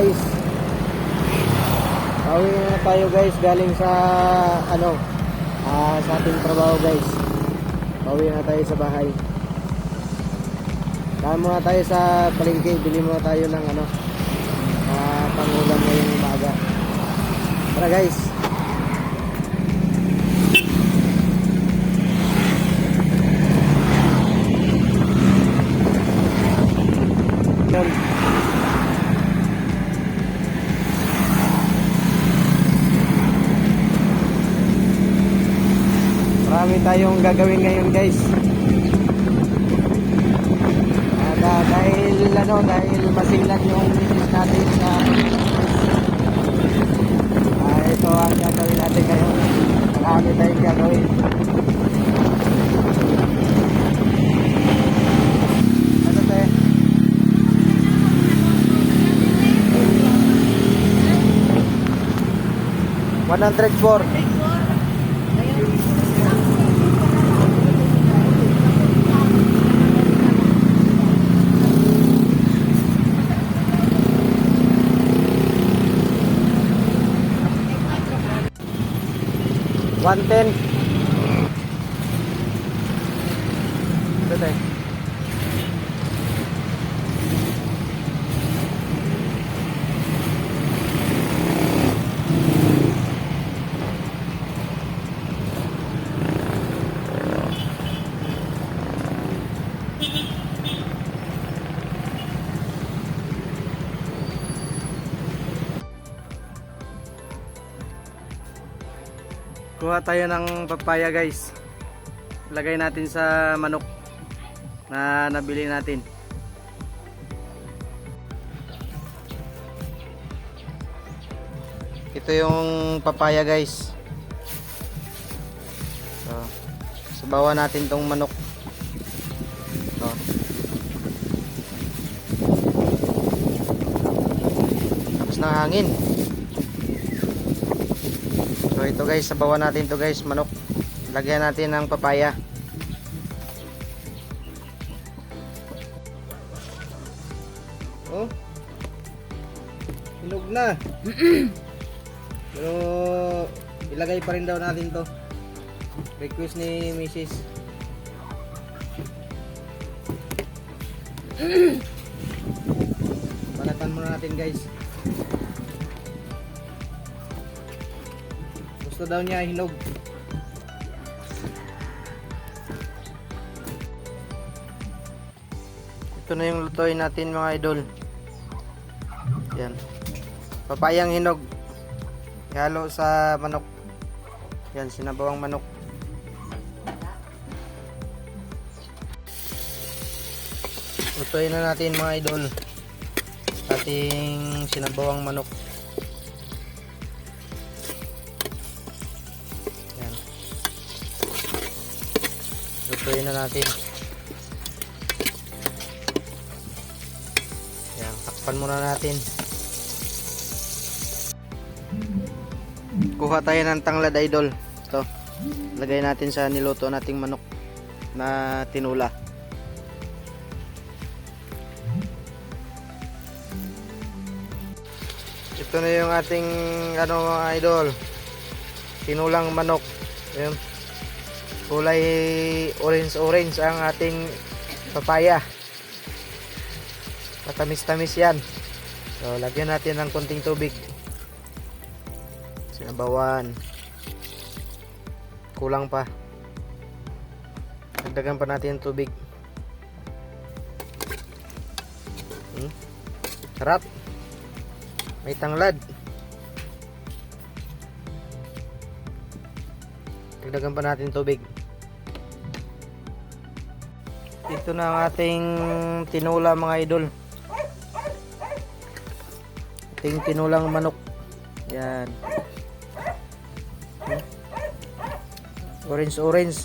guys. Pauwi na tayo guys galing sa ano ah, sa ating trabaho guys. Pauwi na tayo sa bahay. Daan muna tayo sa palengke, bili muna tayo ng ano ah, pangulam ngayong umaga. Tara guys. Yun. Marami tayong gagawin ngayon guys. At, ah, dahil ano, dahil masiglan yung business natin sa ah, ito ang gagawin natin ngayon. Marami tayong gagawin. Ano? One hundred four. 110 Kuha tayo ng papaya guys. Lagay natin sa manok na nabili natin. Ito yung papaya guys. So, sabawan natin tong manok. So. Tapos ng hangin. So ito guys, sabawan natin to guys, manok. Lagyan natin ng papaya. Oh. Hinog na. Pero ilagay pa rin daw natin to. Request ni Mrs. Balatan muna natin guys. Gusto daw niya hinog. Ito na yung lutuin natin mga idol. Yan. Papayang hinog. Halo sa manok. Yan, sinabawang manok. Lutuin na natin mga idol. Ating sinabawang manok. Lutuin na natin. Yan, takpan muna natin. Kuha tayo ng tanglad idol. Ito. Lagay natin sa niluto nating manok na tinula. Ito na yung ating ano idol. Tinulang manok. Ayun. Kulay orange-orange ang ating papaya. Matamis-tamis yan. So, lagyan natin ng konting tubig. Sinabawan. Kulang pa. Dagdagan pa natin tubig. Hmm? Sarap. May tanglad. Dagdagan pa natin tubig. Ito na ang ating tinula mga idol. Ating tinulang manok. Yan. Orange orange.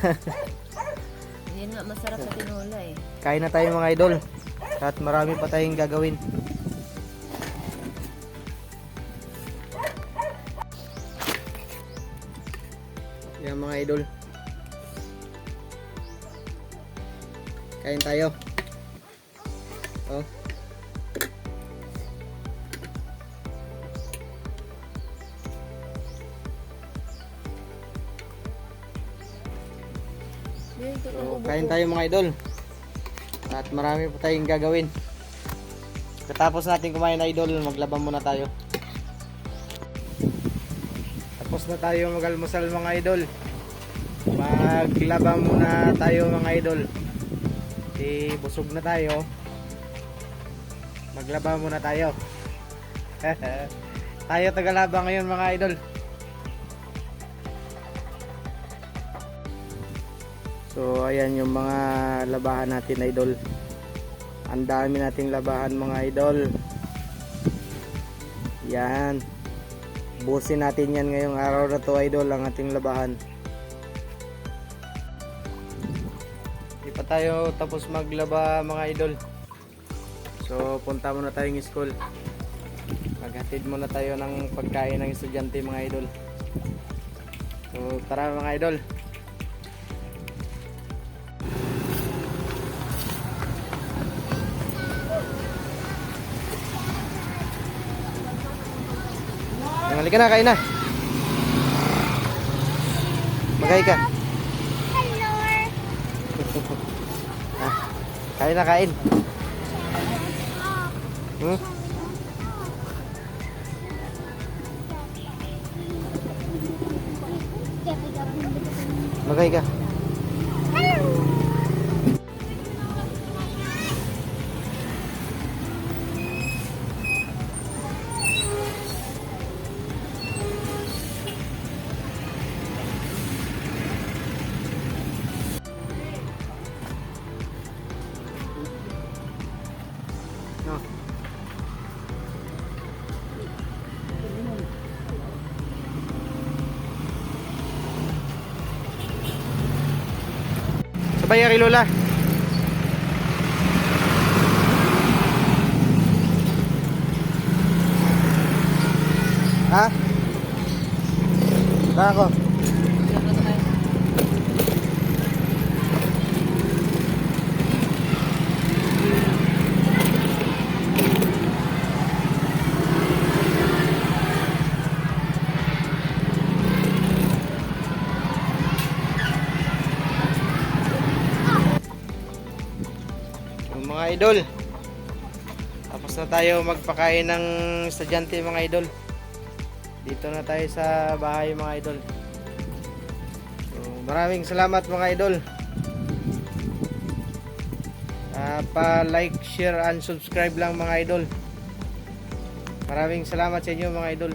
Yun nga, masarap sa tinola eh. Kain na tayo mga idol. At marami pa tayong gagawin. Yan mga idol. Kain tayo. Oh. So, kain tayo mga idol. At marami pa tayong gagawin. Katapos natin kumain na idol, maglaba muna tayo. Tapos na tayo magalmusal mga idol. Maglaba muna tayo mga idol. Eh, busog na tayo. Maglaba muna tayo. tayo tagalaba ngayon mga idol. So ayan yung mga labahan natin idol. Ang dami nating labahan mga idol. Yan. Busin natin yan ngayong araw na to idol ang ating labahan. Tayo tapos maglaba mga idol. So punta muna tayong school. Maghatid muna tayo ng pagkain ng estudyante mga idol. So tara mga idol. Halika na, kain na. Magay ka. ah, kain na, kain. Hmm? Magay ka. Kay Lola. Ha? Saan? Idol. Tapos na tayo magpakain ng estudyante mga idol. Dito na tayo sa bahay mga idol. So, maraming salamat mga idol. Ah, pa-like, share, and subscribe lang mga idol. Maraming salamat sa inyo mga idol.